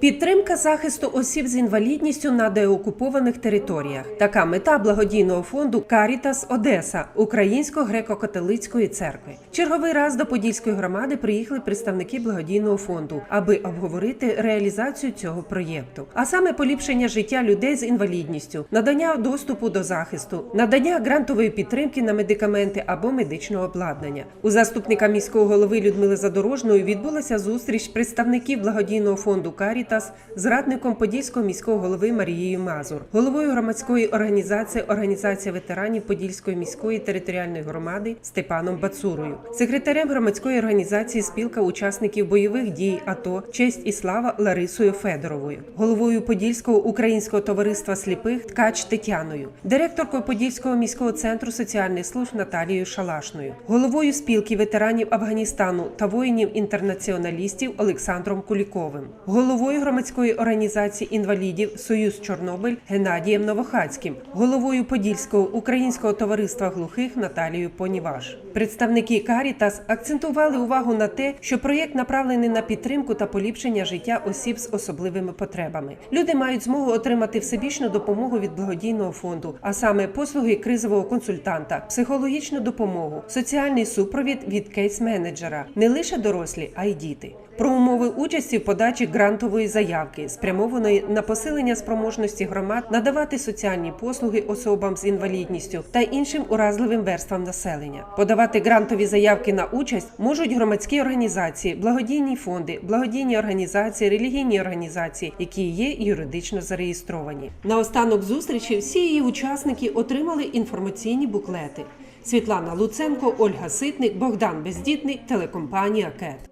Підтримка захисту осіб з інвалідністю на деокупованих територіях. Така мета благодійного фонду Карітас Одеса Українсько-греко-католицької церкви. Черговий раз до Подільської громади приїхали представники благодійного фонду, аби обговорити реалізацію цього проєкту, а саме поліпшення життя людей з інвалідністю, надання доступу до захисту, надання грантової підтримки на медикаменти або медичного обладнання. У заступника міського голови Людмили Задорожної відбулася зустріч представників благодійного фонду Карітас з радником Подільського міського голови Марією Мазур, головою громадської організації Організація ветеранів Подільської міської територіальної громади Степаном Бацурою, секретарем громадської організації Спілка учасників бойових дій АТО Честь і слава Ларисою Федоровою, головою Подільського українського товариства сліпих Ткач Тетяною, директоркою Подільського міського центру соціальних служб Наталією Шалашною, головою спілки ветеранів Афганістану та воїнів-інтернаціоналістів Олександром Куліковим, головою громадської організації інвалідів Союз Чорнобиль Геннадієм Новохацьким, головою Подільського українського товариства глухих Наталією Поніваш. Представники Карітас акцентували увагу на те, що проєкт направлений на підтримку та поліпшення життя осіб з особливими потребами. Люди мають змогу отримати всебічну допомогу від благодійного фонду, а саме послуги кризового консультанта, психологічну допомогу, соціальний супровід від кейс-менеджера, не лише дорослі, а й діти. Про умови участі в подачі грантової заявки, спрямованої на посилення спроможності громад надавати соціальні послуги особам з інвалідністю та іншим уразливим верствам населення. Подавати грантові заявки на участь можуть громадські організації, благодійні фонди, благодійні організації, релігійні організації, які є юридично зареєстровані. Наостанок зустрічі всі її учасники отримали інформаційні буклети. Світлана Луценко, Ольга Ситник, Богдан Бездітний, телекомпанія КЕТ.